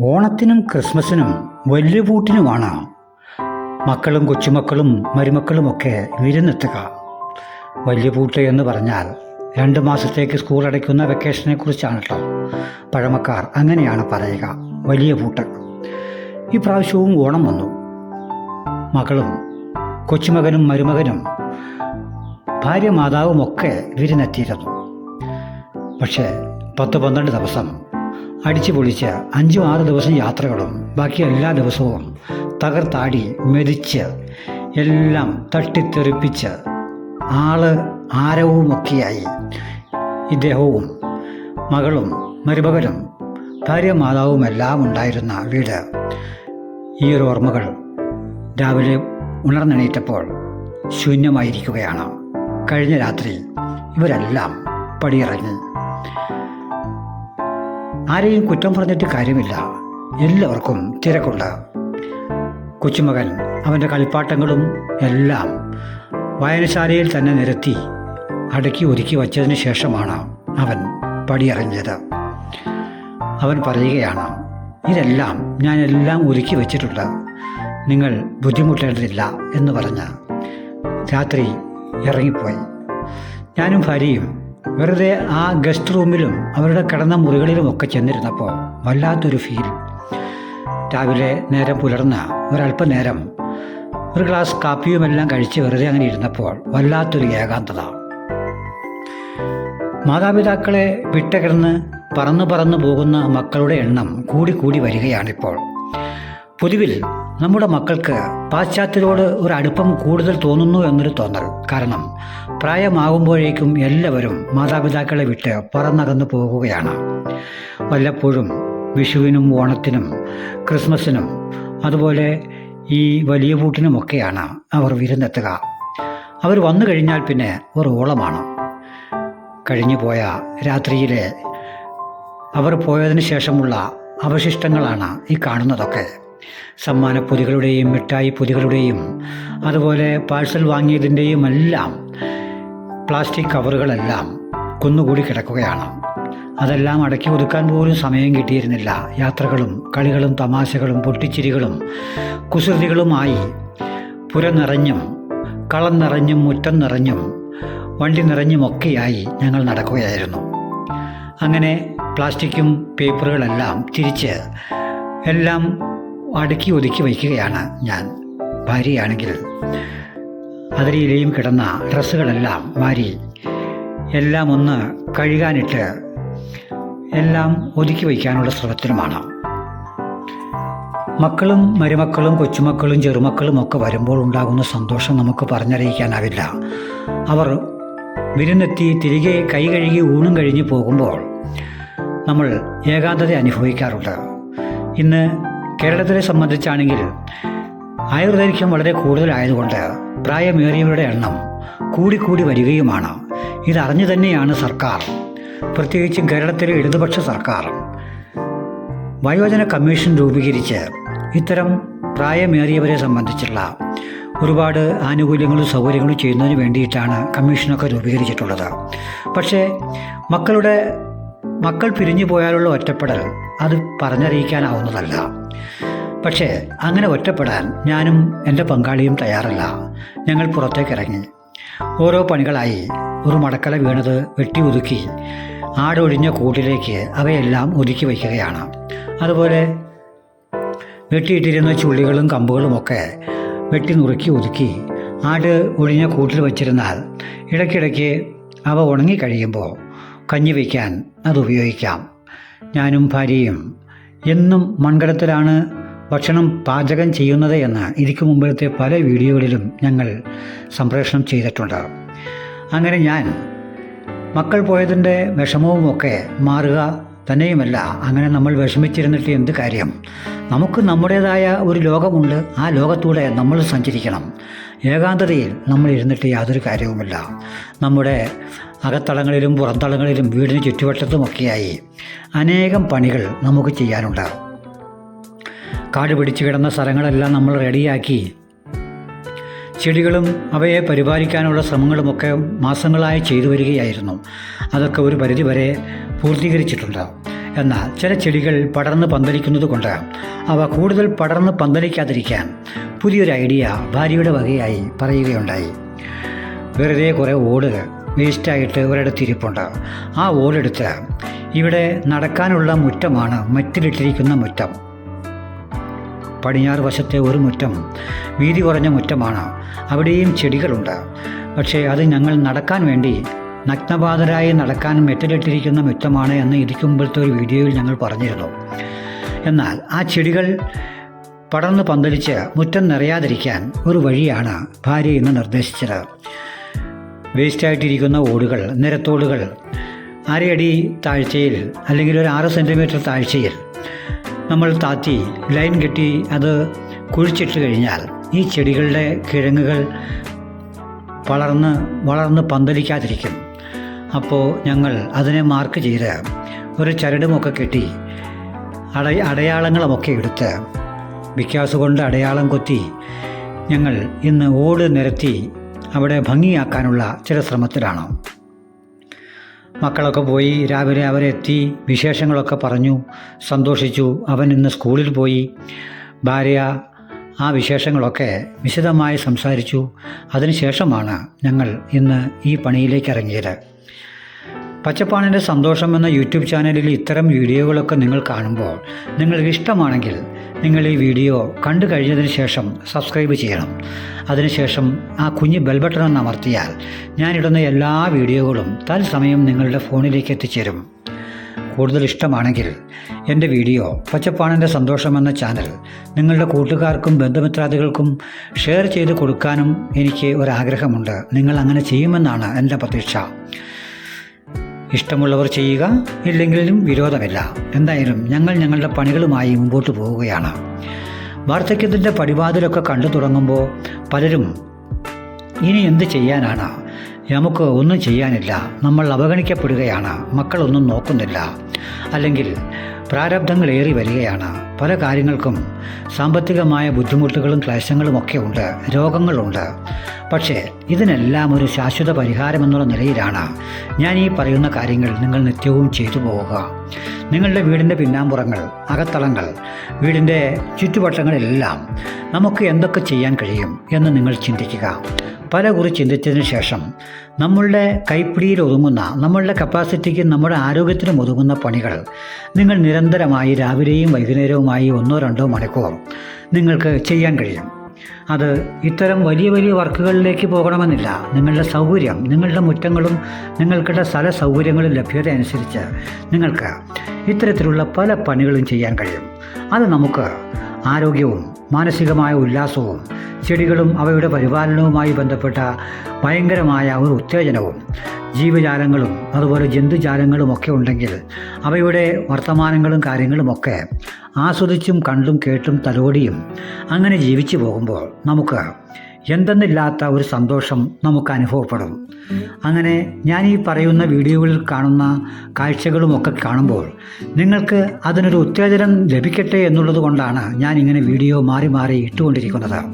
ഓണത്തിനും ക്രിസ്മസിനും വലിയ പൂട്ടിനുമാണ് മക്കളും കൊച്ചുമക്കളും മരുമക്കളുമൊക്കെ വിരുന്നെത്തുക. വല്യപൂട്ട് എന്ന് പറഞ്ഞാൽ രണ്ട് മാസത്തേക്ക് സ്കൂൾ അടയ്ക്കുന്ന വെക്കേഷനെ കുറിച്ചാണ് കേട്ടോ പഴമക്കാർ അങ്ങനെയാണ് പറയുക. വലിയ പൂട്ട്. ഈ പ്രാവശ്യവും ഓണം വന്നു. മകളും കൊച്ചുമകനും മരുമകനും ഭാര്യ മാതാവുമൊക്കെ വിരുന്നെത്തിയിരുന്നു. പക്ഷേ പത്ത് പന്ത്രണ്ട് ദിവസം അടിച്ചു പൊളിച്ച് അഞ്ചും ആറ് ദിവസം യാത്രകളും ബാക്കി എല്ലാ ദിവസവും തകർത്താടി മെതിച്ച് എല്ലാം തട്ടിത്തെറിപ്പിച്ച് ആൾ ആരവുമൊക്കെയായി. ഇദ്ദേഹവും മകളും മരുമകനും ഭാര്യ മാതാവും എല്ലാം ഉണ്ടായിരുന്ന വീട്. ഈ ഒരു ഓർമ്മകൾ രാവിലെ ഉണർന്നെണീറ്റപ്പോൾ ശൂന്യമായിരിക്കുകയാണ്. കഴിഞ്ഞ രാത്രി ഇവരെല്ലാം പടിയിറങ്ങി ആരെയും കുറ്റം പറഞ്ഞിട്ട് കാര്യമില്ല. എല്ലാവർക്കും തിരക്കുണ്ട് കൊച്ചുമകൻ അവന്റെ കളിപ്പാട്ടങ്ങളും എല്ലാം വായനശാലയിൽ തന്നെ നിരത്തി അടക്കി ഒരുക്കി വച്ചതിന് ശേഷമാണ് അവൻ പടിയിറങ്ങിയത് അവൻ പറയുകയാണ് ഇതെല്ലാം ഞാൻ എല്ലാം ഒരുക്കി വെച്ചിട്ടുണ്ട്. നിങ്ങൾ ബുദ്ധിമുട്ടേണ്ടതില്ല എന്ന് പറഞ്ഞ് രാത്രി ഇറങ്ങിപ്പോയി. ഞാനും ഭാര്യയും വെറുതെ ആ ഗസ്റ്റ് റൂമിലും അവരുടെ കിടന്ന മുറികളിലും ഒക്കെ ചെന്നിരുന്നപ്പോൾ വല്ലാത്തൊരു ഫീൽ രാവിലെ നേരം പുലർന്ന ഒരല്പനേരം ഒരു ഗ്ലാസ് കാപ്പിയുമെല്ലാം കഴിച്ച് വെറുതെ അങ്ങനെ ഇരുന്നപ്പോൾ വല്ലാത്തൊരു ഏകാന്തത. മാതാപിതാക്കളെ വിട്ടകിടന്ന് പറന്നു പറന്നു പോകുന്ന മക്കളുടെ എണ്ണം കൂടി കൂടി വരികയാണിപ്പോൾ. പൊതുവിൽ നമ്മുടെ മക്കൾക്ക് പാശ്ചാത്യരോട് ഒരു അടുപ്പം കൂടുതൽ തോന്നുന്നു എന്നൊരു തോന്നൽ. കാരണം പ്രായമാകുമ്പോഴേക്കും എല്ലാവരും മാതാപിതാക്കളെ വിട്ട് പറന്നകന്നു പോകുകയാണ്. വല്ലപ്പോഴും വിഷുവിനും ഓണത്തിനും ക്രിസ്മസിനും അതുപോലെ ഈ വലിയ പൂട്ടിനുമൊക്കെയാണ് അവർ വിരുന്നെത്തുക. അവർ വന്നു കഴിഞ്ഞാൽ പിന്നെ ഒരു ഓളമാണ്. കഴിഞ്ഞു പോയ രാത്രിയിലെ അവർ പോയതിനു ശേഷമുള്ള അവശിഷ്ടങ്ങളാണ് ഈ കാണുന്നതൊക്കെ. സമ്മാനപ്പൊതികളുടെയും മിഠായി പൊതികളുടെയും അതുപോലെ പാഴ്സൽ വാങ്ങിയതിന്റെയും എല്ലാം പ്ലാസ്റ്റിക് കവറുകളെല്ലാം കുന്നുകൂടി കിടക്കുകയാണ്. അതെല്ലാം അടക്കി ഒതുക്കാൻ പോലും സമയം കിട്ടിയിരുന്നില്ല. യാത്രകളും കളികളും തമാശകളും പൊട്ടിച്ചിരികളും കുസൃതികളുമായി പുര നിറഞ്ഞും കളം നിറഞ്ഞും മുറ്റം നിറഞ്ഞും വണ്ടി നിറഞ്ഞുമൊക്കെയായി ഞങ്ങൾ നടക്കുകയായിരുന്നു. അങ്ങനെ പ്ലാസ്റ്റിക്കും പേപ്പറുകളെല്ലാം തിരിച്ച് എല്ലാം അടുക്കി ഒതുക്കി വയ്ക്കുകയാണ് ഞാൻ. ഭാര്യയാണെങ്കിൽ അതിരിയിലെയും കിടന്ന ഡ്രസ്സുകളെല്ലാം വാരി എല്ലാം ഒന്ന് കഴുകാനിട്ട് എല്ലാം ഒതുക്കി വയ്ക്കാനുള്ള ശ്രമത്തിലുമാണ്. മക്കളും മരുമക്കളും കൊച്ചുമക്കളും ചെറുമക്കളും ഒക്കെ വരുമ്പോൾ ഉണ്ടാകുന്ന സന്തോഷം നമുക്ക് പറഞ്ഞറിയിക്കാനാവില്ല. അവർ വിരുന്നെത്തി തിരികെ കൈ കഴുകി ഊണും കഴിഞ്ഞ് പോകുമ്പോൾ നമ്മൾ ഏകാന്തത അനുഭവിക്കാറുണ്ട്. ഇന്ന് കേരളത്തിലെ സംബന്ധിച്ചാണെങ്കിൽ ആയുർദൈർഘ്യം വളരെ കൂടുതലായതുകൊണ്ട് പ്രായമേറിയവരുടെ എണ്ണം കൂടിക്കൂടി വരികയുമാണ്. ഇതറിഞ്ഞു തന്നെയാണ് സർക്കാർ. പ്രത്യേകിച്ചും കേരളത്തിലെ ഇടതുപക്ഷ സർക്കാർ. വയോജന കമ്മീഷൻ രൂപീകരിച്ച് ഇത്തരം പ്രായമേറിയവരെ സംബന്ധിച്ചുള്ള ഒരുപാട് ആനുകൂല്യങ്ങളും സൗകര്യങ്ങളും ചെയ്യുന്നതിന് വേണ്ടിയിട്ടാണ് കമ്മീഷനൊക്കെ രൂപീകരിച്ചിട്ടുള്ളത്. പക്ഷേ മക്കളുടെ മക്കൾ പിരിഞ്ഞു പോയാലുള്ള ഒറ്റപ്പെടൽ അത് പറഞ്ഞറിയിക്കാനാവുന്നതല്ല. പക്ഷേ അങ്ങനെ ഒറ്റപ്പെടാൻ ഞാനും എന്റെ പങ്കാളിയും തയ്യാറല്ല. ഞങ്ങൾ പുറത്തേക്ക് ഇറങ്ങി ഓരോ പണികളായി ഒരു മടക്കല വീണത് വെട്ടി ഒതുക്കി ആടൊഴിഞ്ഞ കൂട്ടിലേക്ക് അവയെല്ലാം ഒതുക്കി വയ്ക്കുകയാണ്. അതുപോലെ വെട്ടിയിട്ടിരുന്ന ചുള്ളികളും കമ്പുകളുമൊക്കെ വെട്ടി നുറുക്കി ഒതുക്കി ആട് ഒഴിഞ്ഞ കൂട്ടിൽ വച്ചിരുന്നാൽ ഇടയ്ക്കിടയ്ക്ക് അവ ഉണങ്ങിക്കഴിയുമ്പോൾ കഞ്ഞി വയ്ക്കാൻ അത് ഉപയോഗിക്കാം. ഞാനും ഭാര്യയും എന്നും മൺകടത്തിലാണ് ഭക്ഷണം പാചകം ചെയ്യുന്നത് എന്ന് ഇതിക്ക് മുമ്പിലത്തെ പല വീഡിയോകളിലും ഞങ്ങൾ സംപ്രേഷണം ചെയ്തിട്ടുണ്ട്. അങ്ങനെ ഞാൻ മക്കൾ പോയതിന്റെ വിഷമവുമൊക്കെ മാറുക തന്നെയുമല്ല. അങ്ങനെ നമ്മൾ വിഷമിച്ചിരുന്നിട്ട് എന്ത് കാര്യം? നമുക്ക് നമ്മുടേതായ ഒരു ലോകമുണ്ട്. ആ ലോകത്തൂടെ നമ്മൾ സഞ്ചരിക്കണം. ഏകാന്തതയിൽ നമ്മൾ ഇരുന്നിട്ട് യാതൊരു കാര്യവുമില്ല. നമ്മുടെ അകത്തളങ്ങളിലും പുറന്തളങ്ങളിലും വീടിന് ചുറ്റുവട്ടത്തുമൊക്കെയായി അനേകം പണികൾ നമുക്ക് ചെയ്യാനുണ്ട്. കാട് പിടിച്ചു കിടന്ന സ്ഥലങ്ങളെല്ലാം നമ്മൾ റെഡിയാക്കി. ചെടികളും അവയെ പരിപാലിക്കാനുള്ള ശ്രമങ്ങളുമൊക്കെ മാസങ്ങളായി ചെയ്തു വരികയായിരുന്നു അതൊക്കെ ഒരു പരിധിവരെ പൂർത്തീകരിച്ചിട്ടുണ്ട്. എന്നാൽ ചില ചെടികൾ പടർന്ന് പന്തലിക്കുന്നത് കൊണ്ട് അവ കൂടുതൽ പടർന്ന് പന്തലിക്കാതിരിക്കാൻ പുതിയൊരു ഐഡിയ ഭാര്യയുടെ വകയായി പറയുകയുണ്ടായി. വെറുതെ കുറേ ഓട് വേസ്റ്റായിട്ട് ഒരിടത്ത് ഇരിപ്പുണ്ട്. ആ ഓടെടുത്ത് ഇവിടെ നടക്കാനുള്ള മുറ്റമാണ് മറ്റിലിട്ടിരിക്കുന്ന മുറ്റം. പടിഞ്ഞാറ് വശത്തെ ഒരു മുറ്റം വീതി കുറഞ്ഞ മുറ്റമാണ്. അവിടെയും ചെടികളുണ്ട്. പക്ഷേ അത് ഞങ്ങൾ നടക്കാൻ വേണ്ടി നഗ്നപാതരായി നടക്കാൻ മെറ്റലിട്ടിരിക്കുന്ന മുറ്റമാണ് എന്ന് ഇരിക്കുമ്പോഴത്തെ ഒരു വീഡിയോയിൽ ഞങ്ങൾ പറഞ്ഞിരുന്നു. എന്നാൽ ആ ചെടികൾ പടർന്ന് പന്തലിച്ച് മുറ്റം നിറയാതിരിക്കാൻ ഒരു വഴിയാണ് ഭാര്യ ഇന്ന് നിർദ്ദേശിച്ചത്. വേസ്റ്റായിട്ടിരിക്കുന്ന ഓടുകൾ നിരത്തോടുകൾ അരയടി താഴ്ചയിൽ അല്ലെങ്കിൽ ഒരു ആറ് സെന്റിമീറ്റർ താഴ്ചയിൽ നമ്മൾ താത്തി ലൈൻ കെട്ടി അത് കുഴിച്ചിട്ട് കഴിഞ്ഞാൽ ഈ ചെടികളുടെ കിഴങ്ങുകൾ വളർന്ന് വളർന്ന് പന്തലിക്കാതിരിക്കും. അപ്പോൾ ഞങ്ങൾ അതിനെ മാർക്ക് ചെയ്ത് ഒരു ചരടുമൊക്കെ കെട്ടി അട അടയാളങ്ങളുമൊക്കെ എടുത്ത് വിക്കാസ് കൊണ്ട് അടയാളം കൊത്തി ഞങ്ങൾ ഇന്ന് ഓട് നിരത്തി അവിടെ ഭംഗിയാക്കാനുള്ള ചില ശ്രമത്തിലാണ്. മക്കളൊക്കെ പോയി രാവിലെ അവരെത്തി വിശേഷങ്ങളൊക്കെ പറഞ്ഞു. സന്തോഷിച്ചു. അവൻ ഇന്ന് സ്കൂളിൽ പോയി. ഭാര്യ ആ വിശേഷങ്ങളൊക്കെ വിശദമായി സംസാരിച്ചു. അതിനുശേഷമാണ് ഞങ്ങൾ ഇന്ന് ഈ പണിയിലേക്ക് ഇറങ്ങിയത്. പച്ചപ്പാണിന്റെ സന്തോഷം എന്ന യൂട്യൂബ് ചാനലിൽ ഇത്തരം വീഡിയോകളൊക്കെ നിങ്ങൾ കാണുമ്പോൾ നിങ്ങൾക്ക് ഇഷ്ടമാണെങ്കിൽ നിങ്ങൾ ഈ വീഡിയോ കണ്ടു കഴിഞ്ഞതിന് ശേഷം സബ്സ്ക്രൈബ് ചെയ്യണം. അതിനുശേഷം ആ കുഞ്ഞ് ബെൽ ബട്ടൺ ഒന്ന് അമർത്തിയാൽ ഞാനിടുന്ന എല്ലാ വീഡിയോകളും തത്സമയം നിങ്ങളുടെ ഫോണിലേക്ക് എത്തിച്ചേരും. കൂടുതൽ ഇഷ്ടമാണെങ്കിൽ എന്റെ വീഡിയോ പച്ചപ്പാണിന്റെ സന്തോഷം എന്ന ചാനൽ നിങ്ങളുടെ കൂട്ടുകാർക്കും ബന്ധുമിത്രാദികൾക്കും ഷെയർ ചെയ്ത് കൊടുക്കാനും എനിക്ക് ഒരാഗ്രഹമുണ്ട്. നിങ്ങൾ അങ്ങനെ ചെയ്യുമെന്നാണ് എന്റെ പ്രതീക്ഷ. ഇഷ്ടമുള്ളവർ ചെയ്യുക ഇല്ലെങ്കിലും വിരോധമില്ല. എന്തായാലും ഞങ്ങൾ ഞങ്ങളുടെ പണികളുമായി മുമ്പോട്ട് പോവുകയാണ്. വാർദ്ധക്യത്തിന്റെ പടിവാതിലൊക്കെ കണ്ടു തുടങ്ങുമ്പോൾ പലരും ഇനി എന്ത് ചെയ്യാനാണ്? നമുക്ക് ഒന്നും ചെയ്യാനില്ല. നമ്മൾ അവഗണിക്കപ്പെടുകയാണ്. മക്കളൊന്നും നോക്കുന്നില്ല. അല്ലെങ്കിൽ പ്രാരബ്ധങ്ങൾ ഏറി വരികയാണ്. പല കാര്യങ്ങൾക്കും സാമ്പത്തികമായ ബുദ്ധിമുട്ടുകളും ക്ലേശങ്ങളുമൊക്കെ ഉണ്ട്. രോഗങ്ങളുണ്ട്. പക്ഷേ ഇതിനെല്ലാം ഒരു ശാശ്വത പരിഹാരമെന്നുള്ള നിലയിലാണ് ഞാൻ ഈ പറയുന്ന കാര്യങ്ങൾ നിങ്ങൾ നിത്യവും ചെയ്തു പോവുക. നിങ്ങളുടെ വീടിന്റെ പിന്നാമ്പുറങ്ങൾ അകത്തളങ്ങൾ വീടിന്റെ ചുറ്റുവട്ടങ്ങളെല്ലാം നമുക്ക് എന്തൊക്കെ ചെയ്യാൻ കഴിയും എന്ന് നിങ്ങൾ ചിന്തിക്കുക. പല കുറി ചിന്തിച്ചതിന് ശേഷം നമ്മളുടെ കൈപ്പിടിയിൽ ഒതുങ്ങുന്ന നമ്മളുടെ കപ്പാസിറ്റിക്ക് നമ്മുടെ ആരോഗ്യത്തിനും ഒതുങ്ങുന്ന പണികൾ. നിങ്ങൾ നിരന്തരമായി രാവിലെയും വൈകുന്നേരവുമായി ഒന്നോ രണ്ടോ മണിക്കൂർ നിങ്ങൾക്ക് ചെയ്യാൻ കഴിയും. അത് ഇത്തരം വലിയ വലിയ വർക്കുകളിലേക്ക് പോകണമെന്നില്ല. നിങ്ങളുടെ സൗകര്യം നിങ്ങളുടെ മുറ്റങ്ങളും നിങ്ങൾക്കുള്ള സ്ഥല സൗകര്യങ്ങളും ലഭ്യത അനുസരിച്ച് നിങ്ങൾക്ക് ഇത്തരത്തിലുള്ള പല പണികളും ചെയ്യാൻ കഴിയും. അത് നമുക്ക് ആരോഗ്യവും മാനസികമായ ഉല്ലാസവും ചെടികളും അവയുടെ പരിപാലനവുമായി ബന്ധപ്പെട്ട ഭയങ്കരമായ ഒരു ഉത്തേജനവും ജീവജാലങ്ങളും അതുപോലെ ജന്തുജാലങ്ങളും ഒക്കെ ഉണ്ടെങ്കിൽ അവയുടെ വർത്തമാനങ്ങളും കാര്യങ്ങളുമൊക്കെ ആസ്വദിച്ചും കണ്ടും കേട്ടും തലോടിയും അങ്ങനെ ജീവിച്ചു പോകുമ്പോൾ നമുക്ക് എന്തെന്നില്ലാത്ത ഒരു സന്തോഷം നമുക്ക് അനുഭവപ്പെടും. അങ്ങനെ ഞാൻ ഈ പറയുന്ന വീഡിയോകളിൽ കാണുന്ന കാഴ്ചകളുമൊക്കെ കാണുമ്പോൾ നിങ്ങൾക്ക് അതിനൊരു ഉത്തേജനം ലഭിക്കട്ടെ എന്നുള്ളത് കൊണ്ടാണ് ഞാൻ ഇങ്ങനെ വീഡിയോ മാറി മാറി ഇട്ടുകൊണ്ടിരിക്കുന്നത്.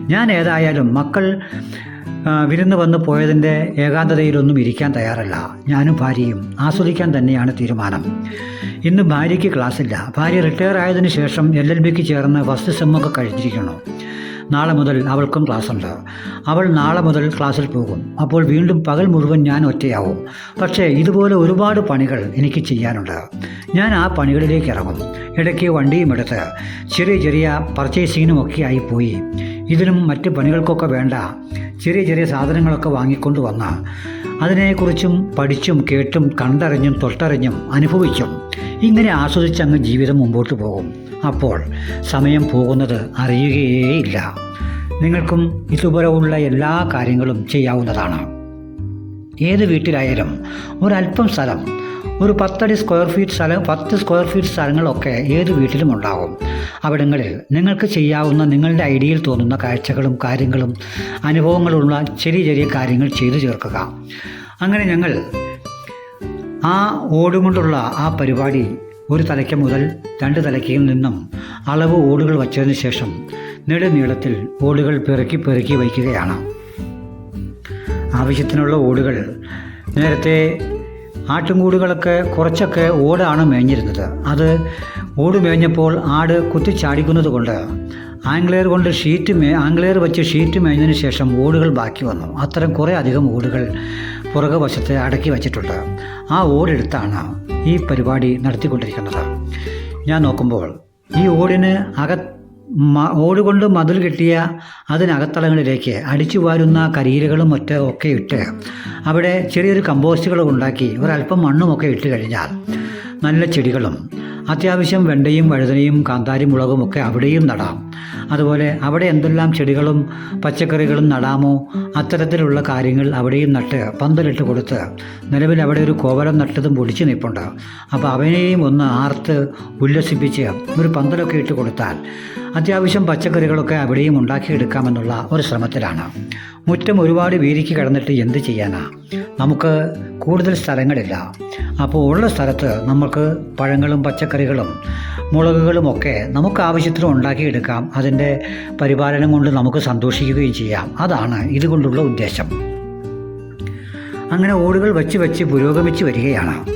ഞാൻ ഏതായാലും മക്കൾ വിരുന്ന് വന്ന് പോയതിന്റെ ഏകാന്തതയിലൊന്നും ഇരിക്കാൻ തയ്യാറല്ല. ഞാനും ഭാര്യയും ആസ്വദിക്കാൻ തന്നെയാണ് തീരുമാനം. ഇന്ന് ഭാര്യയ്ക്ക് ക്ലാസ്സില്ല. ഭാര്യ റിട്ടയർ ആയതിനു ശേഷം എൽ എൽ ബിക്ക് ചേർന്ന് ഫസ്റ്റ് സെമ്മൊക്കെ കഴിഞ്ഞിരിക്കുന്നു. നാളെ മുതൽ അവൾക്കും ക്ലാസ്സുണ്ട്. അവൾ നാളെ മുതൽ ക്ലാസ്സിൽ പോകും. അപ്പോൾ വീണ്ടും പകൽ മുഴുവൻ ഞാൻ ഒറ്റയാവും. പക്ഷേ ഇതുപോലെ ഒരുപാട് പണികൾ എനിക്ക് ചെയ്യാനുണ്ട്. ഞാൻ ആ പണികളിലേക്ക് ഇറങ്ങും. ഇടയ്ക്ക് വണ്ടിയും എടുത്ത് ചെറിയ ചെറിയ പർച്ചേസിങ്ങിനുമൊക്കെ ആയി പോയി ഇതിനും മറ്റ് പണികൾക്കൊക്കെ വേണ്ട ചെറിയ ചെറിയ സാധനങ്ങളൊക്കെ വാങ്ങിക്കൊണ്ട് വന്ന്. അതിനെക്കുറിച്ചും പഠിച്ചും കേട്ടും കണ്ടറിഞ്ഞും തൊട്ടറിഞ്ഞും അനുഭവിച്ചും ഇങ്ങനെ ആസ്വദിച്ചങ്ങ് ജീവിതം മുമ്പോട്ട് പോകും. അപ്പോൾ സമയം പോകുന്നത് അറിയുകയേയില്ല. നിങ്ങൾക്കും ഇതുപോലെയുള്ള എല്ലാ കാര്യങ്ങളും ചെയ്യാവുന്നതാണ്. ഏത് വീട്ടിലായാലും ഒരല്പം സ്ഥലം ഒരു പത്തടി സ്ക്വയർ ഫീറ്റ് സ്ഥലം പത്ത് സ്ക്വയർ ഫീറ്റ് സ്ഥലങ്ങളൊക്കെ ഏത് വീട്ടിലും ഉണ്ടാകും അവിടങ്ങളിൽ നിങ്ങൾക്ക് ചെയ്യാവുന്ന നിങ്ങളുടെ ഐഡിയയിൽ തോന്നുന്ന കാഴ്ചകളും കാര്യങ്ങളും അനുഭവങ്ങളുള്ള ചെറിയ ചെറിയ കാര്യങ്ങൾ ചെയ്തു ചേർക്കുക. അങ്ങനെ ഞങ്ങൾ ആ ഓടുകൊണ്ടുള്ള ആ പരിപാടി ഒരു തലയ്ക്ക് മുതൽ രണ്ട് തലയ്ക്കയിൽ നിന്നും അളവ് ഓടുകൾ വച്ചതിന് ശേഷം നെടുനീളത്തിൽ ഓടുകൾ പെറുക്കി പെറുക്കി വയ്ക്കുകയാണ്. ആവശ്യത്തിനുള്ള ഓടുകൾ നേരത്തെ ആട്ടുംകൂടുകളൊക്കെ കുറച്ചൊക്കെ ഓടാണ് മേഞ്ഞിരുന്നത്. അത് ഓട് മേഞ്ഞപ്പോൾ ആട് കുത്തിച്ചാടിക്കുന്നത് കൊണ്ട് ആംഗ്ലെയർ കൊണ്ട് ഷീറ്റ് മേ ആംഗ്ലെയർ വെച്ച് ഷീറ്റ് മേഞ്ഞതിന് ശേഷം ഓടുകൾ ബാക്കി വന്നു. അത്തരം കുറേ അധികം ഓടുകൾ പുറകു വശത്ത് അടക്കി വച്ചിട്ടുണ്ട്. ആ ഓടെടുത്താണ് ഈ പരിപാടി നടത്തിക്കൊണ്ടിരിക്കുന്നത്. ഞാൻ നോക്കുമ്പോൾ ഈ ഓടിന് അക ഓടുകൊണ്ട് മതിൽ കെട്ടിയ അതിനകത്തളങ്ങളിലേക്ക് അടിച്ചു വാരുന്ന കരിയിലുകളും മറ്റും ഒക്കെ ഇട്ട് അവിടെ ചെറിയൊരു കമ്പോസ്റ്റുകൾ ഉണ്ടാക്കി ഒരല്പം മണ്ണുമൊക്കെ ഇട്ട് കഴിഞ്ഞാൽ നല്ല ചെടികളും അത്യാവശ്യം വെണ്ടയും വഴുതനയും കാന്താരി മുളകും ഒക്കെ അവിടെയും നടാം. അതുപോലെ അവിടെ എന്തെല്ലാം ചെടികളും പച്ചക്കറികളും നടാമോ അത്തരത്തിലുള്ള കാര്യങ്ങൾ അവിടെയും നട്ട് പന്തലിട്ട് കൊടുത്ത് നിലവിൽ അവിടെ ഒരു കോവലം നട്ടതും പൊടിച്ചു നിൽപ്പുണ്ട്. അപ്പോൾ അവനെയും ഒന്ന് ആർത്ത് ഉല്ലസിപ്പിച്ച് ഒരു പന്തലൊക്കെ ഇട്ട് കൊടുത്താൽ അത്യാവശ്യം പച്ചക്കറികളൊക്കെ അവിടെയും ഉണ്ടാക്കിയെടുക്കാമെന്നുള്ള ഒരു ശ്രമത്തിലാണ്. മുറ്റം ഒരുപാട് വീതിക്ക് കിടന്നിട്ട് എന്ത് ചെയ്യാനാ? നമുക്ക് കൂടുതൽ സ്ഥലങ്ങളില്ല. അപ്പോൾ ഉള്ള സ്ഥലത്ത് നമുക്ക് പഴങ്ങളും പച്ചക്കറികളും മുളകുകളും ഒക്കെ നമുക്ക് ആവശ്യത്തിന് ഉണ്ടാക്കിയെടുക്കാം. അതിന്റെ പരിപാലനം കൊണ്ട് നമുക്ക് സന്തോഷിക്കുകയും ചെയ്യാം. അതാണ് ഇതുകൊണ്ടുള്ള ഉദ്ദേശം. അങ്ങനെ ഓടുകൾ വെച്ച് വെച്ച് പുരോഗമിച്ച് വരികയാണ്.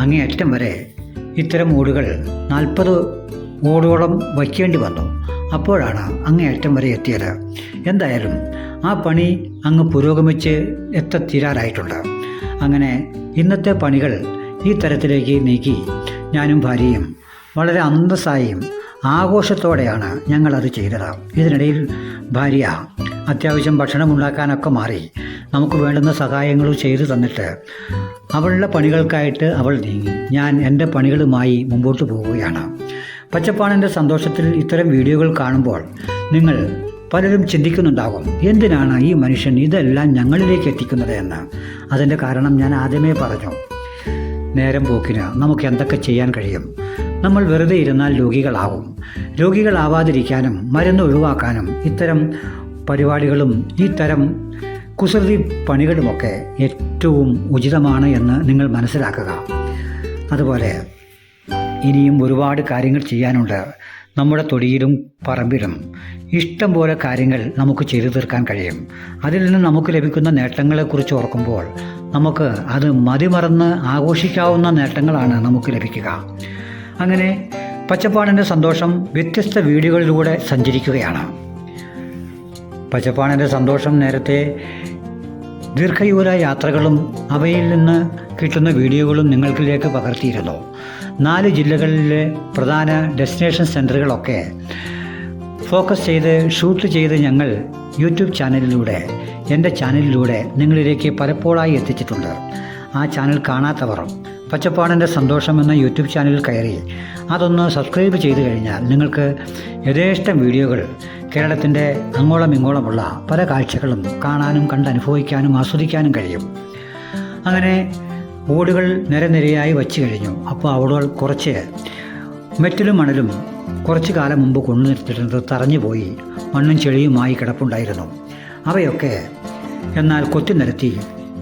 അങ്ങേയറ്റം വരെ ഇത്തരം ഓടുകൾ നാൽപ്പത് ഓടുകളോളം വയ്ക്കേണ്ടി വന്നു. അപ്പോഴാണ് അങ്ങേയറ്റം വരെ എത്തിയത്. എന്തായാലും ആ പണി അങ്ങ് പുരോഗമിച്ച് എത്തത്തീരാറായിട്ടുണ്ട്. അങ്ങനെ ഇന്നത്തെ പണികൾ ഈ തരത്തിലേക്ക് നീക്കി. ഞാനും ഭാര്യയും വളരെ അന്തസ്സായും ആഘോഷത്തോടെയാണ് ഞങ്ങളത് ചെയ്തത്. ഇതിനിടയിൽ ഭാര്യ അത്യാവശ്യം ഭക്ഷണം ഉണ്ടാക്കാനൊക്കെ മാറി. നമുക്ക് വേണ്ടുന്ന സഹായങ്ങളും ചെയ്തു തന്നിട്ട് അവളുടെ പണികൾക്കായിട്ട് അവൾ നീങ്ങി. ഞാൻ എന്റെ പണികളുമായി മുമ്പോട്ട് പോവുകയാണ്. പച്ചപ്പാണിന്റെ സന്തോഷത്തിൽ ഇത്തരം വീഡിയോകൾ കാണുമ്പോൾ നിങ്ങൾ പലരും ചിന്തിക്കുന്നുണ്ടാകും എന്തിനാണ് ഈ മനുഷ്യൻ ഇതെല്ലാം ഞങ്ങളിലേക്ക് എത്തിക്കുന്നത് എന്ന്. അതിന്റെ കാരണം ഞാൻ ആദ്യമേ പറഞ്ഞു. നേരം പോക്കിന് നമുക്ക് എന്തൊക്കെ ചെയ്യാൻ കഴിയും? നമ്മൾ വെറുതെ ഇരുന്നാൽ രോഗികളാവും. രോഗികളാവാതിരിക്കാനും മരുന്ന് ഒഴിവാക്കാനും ഇത്തരം പരിപാടികളും ഈ തരം കുസൃതി പണികളുമൊക്കെ ഏറ്റവും ഉചിതമാണ് എന്ന് നിങ്ങൾ മനസ്സിലാക്കുക. അതുപോലെ ഇനിയും ഒരുപാട് കാര്യങ്ങൾ ചെയ്യാനുണ്ട്. നമ്മുടെ തൊടിയിലും പറമ്പിലും. ഇഷ്ടം പോലെ കാര്യങ്ങൾ നമുക്ക് ചെയ്തു തീർക്കാൻ കഴിയും. അതിൽ നിന്ന് നമുക്ക് ലഭിക്കുന്ന നേട്ടങ്ങളെക്കുറിച്ച് ഓർക്കുമ്പോൾ നമുക്ക് അത് മതിമറന്ന് ആഘോഷിക്കാവുന്ന നേട്ടങ്ങളാണ് നമുക്ക് ലഭിക്കുക. അങ്ങനെ പച്ചപ്പാണിന്റെ സന്തോഷം വ്യത്യസ്ത വീടുകളിലൂടെ സഞ്ചരിക്കുകയാണ്. പച്ചപ്പാണിന്റെ സന്തോഷം നേരത്തെ ദീർഘദൂര യാത്രകളും അവയിൽ നിന്ന് കിട്ടുന്ന വീഡിയോകളും നിങ്ങൾക്കിലേക്ക് പകർത്തിയിരുന്നു. നാല് ജില്ലകളിലെ പ്രധാന ഡെസ്റ്റിനേഷൻ സെന്ററുകളൊക്കെ ഫോക്കസ് ചെയ്ത് ഷൂട്ട് ചെയ്ത് ഞങ്ങൾ യൂട്യൂബ് ചാനലിലൂടെ എന്റെ ചാനലിലൂടെ നിങ്ങളിലേക്ക് പലപ്പോഴായി എത്തിച്ചിട്ടുണ്ട്. ആ ചാനൽ കാണാത്തവർ പച്ചപ്പാടിന്റെ സന്തോഷം എന്ന യൂട്യൂബ് ചാനൽ കയറി അതൊന്ന് സബ്സ്ക്രൈബ് ചെയ്ത് കഴിഞ്ഞാൽ നിങ്ങൾക്ക് യഥേഷ്ടം വീഡിയോകൾ കേരളത്തിന്റെ അങ്ങോളം ഇങ്ങോളമുള്ള പല കാഴ്ചകളും കാണാനും കണ്ടനുഭവിക്കാനും ആസ്വദിക്കാനും കഴിയും. അങ്ങനെ ഓടുകൾ നിരനിരയായി വച്ചു കഴിഞ്ഞു. അപ്പോൾ അവിടെ കുറച്ച് മെറ്റലും മണലും കുറച്ച് കാലം മുമ്പ് കൊണ്ടു നിർത്തിയിരുന്നത് തറഞ്ഞു പോയി. മണ്ണും ചെളിയുമായി കിടപ്പുണ്ടായിരുന്നു. അവയൊക്കെ എന്നാൽ കൊത്തി നിരത്തി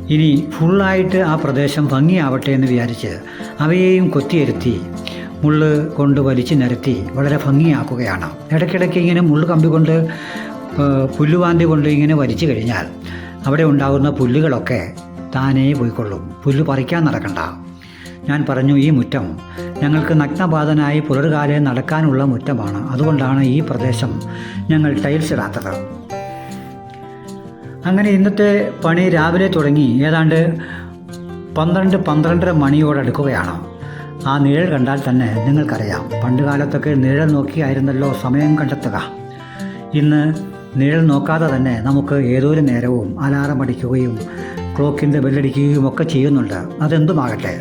ഇനി ഫുള്ളായിട്ട് ആ പ്രദേശം ഭംഗിയാവട്ടെ എന്ന് വിചാരിച്ച് അവയെയും കൊത്തിയിരുത്തി മുള്ള് കൊണ്ട് വലിച്ചു നിരത്തി വളരെ ഭംഗിയാക്കുകയാണ്. ഇടയ്ക്കിടയ്ക്ക് ഇങ്ങനെ മുള്ള് കമ്പി കൊണ്ട് പുല്ലുവാന്തി കൊണ്ട് ഇങ്ങനെ വലിച്ചു കഴിഞ്ഞാൽ അവിടെ ഉണ്ടാകുന്ന പുല്ലുകളൊക്കെ താനേ പോയിക്കൊള്ളും. പുല്ല് പറിക്കാൻ നടക്കണ്ട. ഞാൻ പറഞ്ഞു ഈ മുറ്റം ഞങ്ങൾക്ക് നഗ്നബാധനായി പുലർകാലെ നടക്കാനുള്ള മുറ്റമാണ്. അതുകൊണ്ടാണ് ഈ പ്രദേശം ഞങ്ങൾ ടൈൽസ് ഇടാത്തത്. അങ്ങനെ ഇന്നത്തെ പണി രാവിലെ തുടങ്ങി ഏതാണ്ട് പന്ത്രണ്ട് പന്ത്രണ്ടര മണിയോടടുക്കുകയാണ് ആ നിഴൽ കണ്ടാൽ തന്നെ നിങ്ങൾക്കറിയാം. പണ്ട് കാലത്തൊക്കെ നിഴൽ നോക്കിയായിരുന്നല്ലോ സമയം കണ്ടെത്തുക. ഇന്ന് നിഴൽ നോക്കാതെ തന്നെ നമുക്ക് ഏതൊരു നേരവും അലാറം അടിക്കുകയും ക്ലോക്കിന്റെ ബെല്ലടിക്കുകയും ഒക്കെ ചെയ്യുന്നുണ്ട്. അതെന്തുമാകട്ടെ?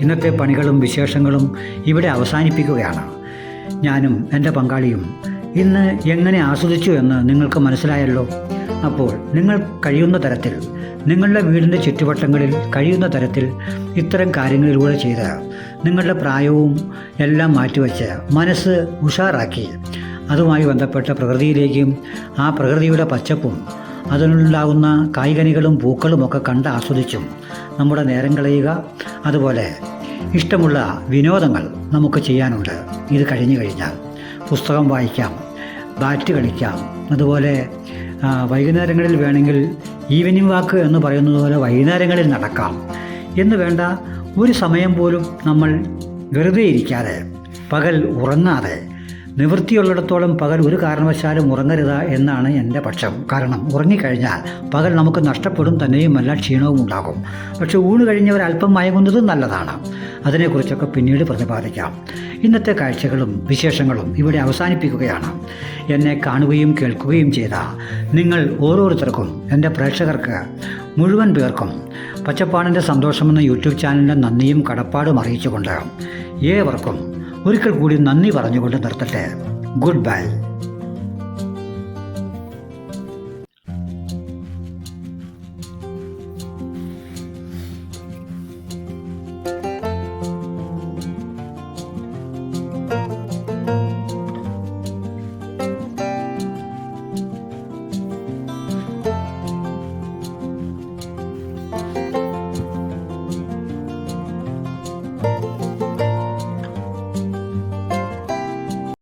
ഇന്നത്തെ പണികളും വിശേഷങ്ങളും ഇവിടെ അവസാനിപ്പിക്കുകയാണ്. ഞാനും എന്റെ പങ്കാളിയും ഇന്ന് എങ്ങനെ ആസ്വദിച്ചു എന്ന് നിങ്ങൾക്ക് മനസ്സിലായല്ലോ? അപ്പോൾ നിങ്ങൾ കഴിയുന്ന തരത്തിൽ നിങ്ങളുടെ വീടിന്റെ ചുറ്റുവട്ടങ്ങളിൽ കഴിയുന്ന തരത്തിൽ ഇത്തരം കാര്യങ്ങളിലൂടെ ചെയ്ത് നിങ്ങളുടെ പ്രായവും എല്ലാം മാറ്റിവെച്ച് മനസ്സ് ഉഷാറാക്കി. അതുമായി ബന്ധപ്പെട്ട പ്രകൃതിയിലേക്കും ആ പ്രകൃതിയുടെ പച്ചപ്പും അതിനുണ്ടാകുന്ന കായ്കനികളും പൂക്കളുമൊക്കെ കണ്ട് ആസ്വദിച്ചും നമ്മുടെ നേരം കളയുക. അതുപോലെ ഇഷ്ടമുള്ള വിനോദങ്ങൾ നമുക്ക് ചെയ്യാനുണ്ട്. ഇത് കഴിഞ്ഞു കഴിഞ്ഞാൽ പുസ്തകം വായിക്കാം ബാറ്റ് കളിക്കാം അതുപോലെ വൈകുന്നേരങ്ങളിൽ വേണമെങ്കിൽ ഈവനിങ് വാക്ക് എന്ന് പറയുന്നത് പോലെ വൈകുന്നേരങ്ങളിൽ നടക്കാം. എന്ന് വേണ്ട ഒരു സമയം പോലും നമ്മൾ വെറുതെ ഇരിക്കാതെ പകൽ ഉറങ്ങാതെ നിവൃത്തിയുള്ളിടത്തോളം പകൽ ഒരു കാരണവശാലും ഉറങ്ങരുത് എന്നാണ് എന്റെ പക്ഷം. കാരണം ഉറങ്ങിക്കഴിഞ്ഞാൽ പകൽ നമുക്ക് നഷ്ടപ്പെടും തന്നെയുമല്ല ക്ഷീണവും ഉണ്ടാകും. പക്ഷെ ഊണ് കഴിഞ്ഞവർ അല്പം മയങ്ങുന്നതും നല്ലതാണ്. അതിനെക്കുറിച്ചൊക്കെ പിന്നീട് പ്രതിപാദിക്കാം. ഇന്നത്തെ കാഴ്ചകളും വിശേഷങ്ങളും ഇവിടെ അവസാനിപ്പിക്കുകയാണ്. എന്നെ കാണുകയും കേൾക്കുകയും ചെയ്ത നിങ്ങൾ ഓരോരുത്തർക്കും എന്റെ പ്രേക്ഷകർക്ക് മുഴുവൻ പേർക്കും പച്ചപ്പാടിന്റെ സന്തോഷമെന്ന യൂട്യൂബ് ചാനലിന്റെ നന്ദിയും കടപ്പാടും അറിയിച്ചുകൊണ്ട് ഏവർക്കും ഒരിക്കൽ കൂടി നന്ദി പറഞ്ഞുകൊണ്ട് നിർത്തട്ടെ. Good bye